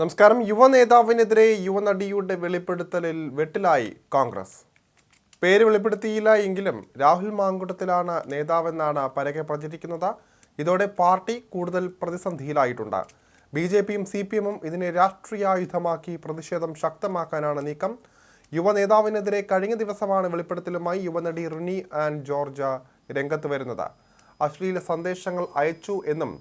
നമസ്കാരം. യുവ നേതാവിനെതിരെ യുവനടിയുടെ വെളിപ്പെടുത്തലിൽ വെട്ടിലായി കോൺഗ്രസ്. പേര് വെളിപ്പെടുത്തിയില്ല എങ്കിലും രാഹുൽ മാങ്കുട്ടത്തിലാണ് നേതാവെന്നാണ് പരക്കെ പ്രചരിക്കുന്നത്. ഇതോടെ പാർട്ടി കൂടുതൽ പ്രതിസന്ധിയിലായിട്ടുണ്ട്. ബി ജെ പിയും സി പി എമ്മും ഇതിനെ രാഷ്ട്രീയായുധമാക്കി പ്രതിഷേധം ശക്തമാക്കാനാണ് നീക്കം. യുവ നേതാവിനെതിരെ കഴിഞ്ഞ ദിവസമാണ് വെളിപ്പെടുത്തലുമായി യുവനടി റിനി ആൻഡ് ജോർജ രംഗത്ത് വരുന്നത്. അശ്ലീല സന്ദേശങ്ങൾ അയച്ചു എന്നും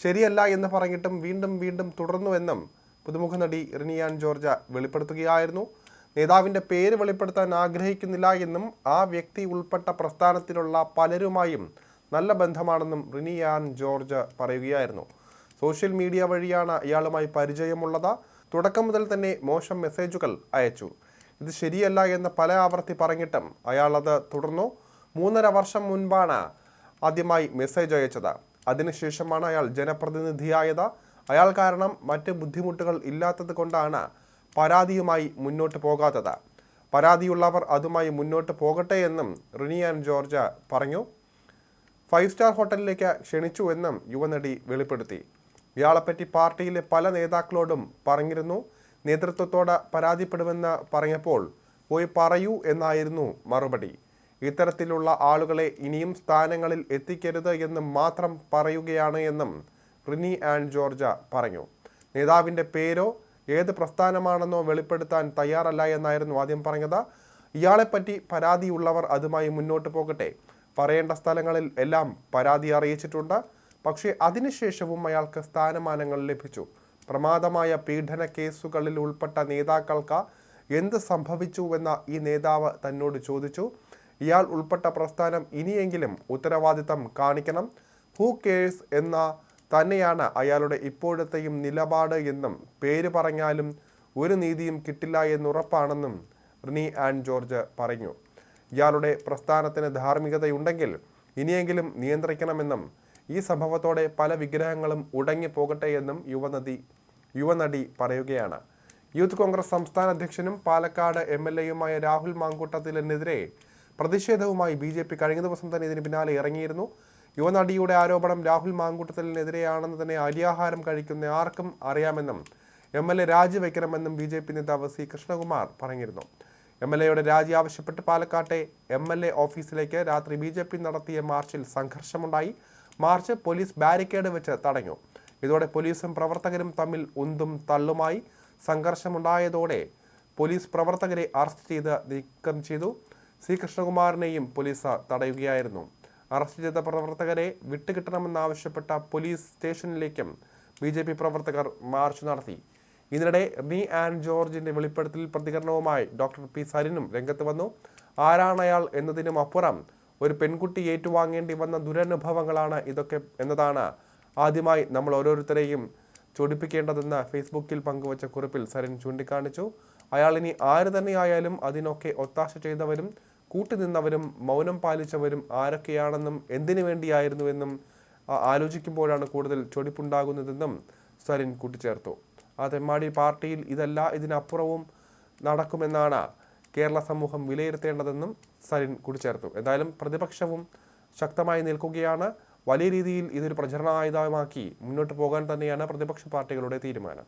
ശരിയല്ല എന്ന് പറഞ്ഞിട്ടും വീണ്ടും വീണ്ടും തുടർന്നുവെന്നും പുതുമുഖ നടി റിനിയാൻ ജോർജ വെളിപ്പെടുത്തുകയായിരുന്നു. നേതാവിന്റെ പേര് വെളിപ്പെടുത്താൻ ആഗ്രഹിക്കുന്നില്ല എന്നും ആ വ്യക്തി ഉൾപ്പെട്ട പ്രസ്ഥാനത്തിലുള്ള പലരുമായും നല്ല ബന്ധമാണെന്നും റിനിയാൻ ജോർജ് പറയുകയായിരുന്നു. സോഷ്യൽ മീഡിയ വഴിയാണ് ഇയാളുമായി പരിചയമുള്ളത്. തുടക്കം മുതൽ തന്നെ മോശം മെസ്സേജുകൾ അയച്ചു. ഇത് ശരിയല്ല എന്ന് പല ആവർത്തി പറഞ്ഞിട്ടും അയാൾ അത് തുടർന്നു. മൂന്നര വർഷം മുൻപാണ് ആദ്യമായി മെസ്സേജ് അയച്ചത്. അതിനുശേഷമാണ് അയാൾ ജനപ്രതിനിധിയായത്. അയാൾ കാരണം മറ്റ് ബുദ്ധിമുട്ടുകൾ ഇല്ലാത്തത് കൊണ്ടാണ് പരാതിയുമായി മുന്നോട്ട് പോകാത്തത്. പരാതിയുള്ളവർ അതുമായി മുന്നോട്ട് പോകട്ടെ എന്നും റിനി ആൻഡ് ജോർജ പറഞ്ഞു. ഫൈവ് സ്റ്റാർ ഹോട്ടലിലേക്ക് ക്ഷണിച്ചു എന്നും യുവനടി വെളിപ്പെടുത്തി. ഇയാളെപ്പറ്റി പാർട്ടിയിലെ പല നേതാക്കളോടും പറഞ്ഞിരുന്നു. നേതൃത്വത്തോടെ പരാതിപ്പെടുമെന്ന് പറഞ്ഞപ്പോൾ പോയി പറയൂ എന്നായിരുന്നു മറുപടി. ഇത്തരത്തിലുള്ള ആളുകളെ ഇനിയും സ്ഥാനങ്ങളിൽ എത്തിക്കരുത് എന്ന് മാത്രം പറയുകയാണ് എന്നും റിനി ആൻഡ് ജോർജ പറഞ്ഞു. നേതാവിന്റെ പേരോ ഏത് പ്രസ്ഥാനമാണെന്നോ വെളിപ്പെടുത്താൻ തയ്യാറല്ല എന്നായിരുന്നു ആദ്യം പറഞ്ഞത്. ഇയാളെപ്പറ്റി പരാതിയുള്ളവർ അതുമായി മുന്നോട്ട് പോകട്ടെ. പറയേണ്ട സ്ഥലങ്ങളിൽ എല്ലാം പരാതി അറിയിച്ചിട്ടുണ്ട്. പക്ഷേ അതിനുശേഷവും അയാൾക്ക് സ്ഥാനമാനങ്ങൾ ലഭിച്ചു. പ്രമാദമായ പീഡന കേസുകളിൽ ഉൾപ്പെട്ട നേതാക്കൾക്ക് എന്ത് സംഭവിച്ചുവെന്ന ഈ നേതാവ് തന്നോട് ചോദിച്ചു. ഇയാൾ ഉൾപ്പെട്ട പ്രസ്ഥാനം ഇനിയെങ്കിലും ഉത്തരവാദിത്തം കാണിക്കണം. ഹൂ കേഴ്സ് എന്ന തന്നെയാണ് അയാളുടെ ഇപ്പോഴത്തെയും നിലപാട് എന്നും പേര് പറഞ്ഞാലും ഒരു നീതിയും കിട്ടില്ല എന്നുറപ്പാണെന്നും റിനി ആൻഡ് ജോർജ് പറഞ്ഞു. ഇയാളുടെ പ്രസ്ഥാനത്തിന് ധാർമ്മികതയുണ്ടെങ്കിൽ ഇനിയെങ്കിലും നിയന്ത്രിക്കണമെന്നും ഈ സംഭവത്തോടെ പല വിഗ്രഹങ്ങളും ഉടങ്ങിപ്പോകട്ടെ എന്നും യുവനദി യുവനടി പറയുകയാണ്. യൂത്ത് കോൺഗ്രസ് സംസ്ഥാന അധ്യക്ഷനും പാലക്കാട് എം എൽ എയുമായ രാഹുൽ മാങ്കൂട്ടത്തിലിനെതിരെ പ്രതിഷേധവുമായി ബി ജെ പി കഴിഞ്ഞ ദിവസം തന്നെ ഇതിന് പിന്നാലെ ഇറങ്ങിയിരുന്നു. യുവനടിയുടെ ആരോപണം രാഹുൽ മാങ്കൂട്ടത്തലിനെതിരെയാണെന്ന് തന്നെ അരിയാഹാരം കഴിക്കുന്ന ആർക്കും അറിയാമെന്നും എം എൽ എ രാജിവെക്കണമെന്നും ബി ജെ പി നേതാവ് സി കൃഷ്ണകുമാർ പറഞ്ഞിരുന്നു. എം എൽ എയുടെ രാജി ആവശ്യപ്പെട്ട് പാലക്കാട്ടെ എം എൽ എ ഓഫീസിലേക്ക് രാത്രി ബി ജെ പി നടത്തിയ മാർച്ചിൽ സംഘർഷമുണ്ടായി. മാർച്ച് പോലീസ് ബാരിക്കേഡ് വെച്ച് തടഞ്ഞു. ഇതോടെ പോലീസും പ്രവർത്തകരും തമ്മിൽ ഉന്തും തള്ളുമായി സംഘർഷമുണ്ടായതോടെ പോലീസ് പ്രവർത്തകരെ അറസ്റ്റ് ചെയ്ത് നീക്കം ചെയ്തു. സി കൃഷ്ണകുമാറിനെയും പോലീസ് തടയുകയായിരുന്നു. അറസ്റ്റ് ചെയ്ത പ്രവർത്തകരെ വിട്ടുകിട്ടണമെന്നാവശ്യപ്പെട്ട പോലീസ് സ്റ്റേഷനിലേക്കും ബി ജെ പി പ്രവർത്തകർ മാർച്ച് നടത്തി. ഇതിനിടെ റീ ആൻഡ് ജോർജിന്റെ വെളിപ്പെടുത്തൽ പ്രതികരണവുമായി ഡോക്ടർ പി സരിനും രംഗത്ത് വന്നു. ആരാണ് അയാൾ എന്നതിനും അപ്പുറം ഒരു പെൺകുട്ടി ഏറ്റുവാങ്ങേണ്ടി വന്ന ദുരനുഭവങ്ങളാണ് ഇതൊക്കെ എന്നതാണ് ആദ്യമായി നമ്മൾ ഓരോരുത്തരെയും ചൊടിപ്പിക്കേണ്ടതെന്ന് ഫേസ്ബുക്കിൽ പങ്കുവച്ച കുറിപ്പിൽ സരിൻ ചൂണ്ടിക്കാണിച്ചു. അയാൾ ഇനി ആര് തന്നെയായാലും അതിനൊക്കെ ഒത്താശ ചെയ്തവരും കൂട്ടുനിന്നവരും മൗനം പാലിച്ചവരും ആരൊക്കെയാണെന്നും എന്തിനു വേണ്ടിയായിരുന്നുവെന്നും ആലോചിക്കുമ്പോഴാണ് കൂടുതൽ ചൊടിപ്പുണ്ടാകുന്നതെന്നും സരിൻ കൂട്ടിച്ചേർത്തു. ആ തെമ്മാടി പാർട്ടിയിൽ ഇതല്ല ഇതിനപ്പുറവും നടക്കുമെന്നാണ് കേരള സമൂഹം വിലയിരുത്തേണ്ടതെന്നും സരിൻ കൂട്ടിച്ചേർത്തു. എന്തായാലും പ്രതിപക്ഷവും ശക്തമായി നിൽക്കുകയാണ്. വലിയ രീതിയിൽ ഇതൊരു പ്രചരണായുധമാക്കി മുന്നോട്ട് പോകാൻ തന്നെയാണ് പ്രതിപക്ഷ പാർട്ടികളുടെ തീരുമാനം.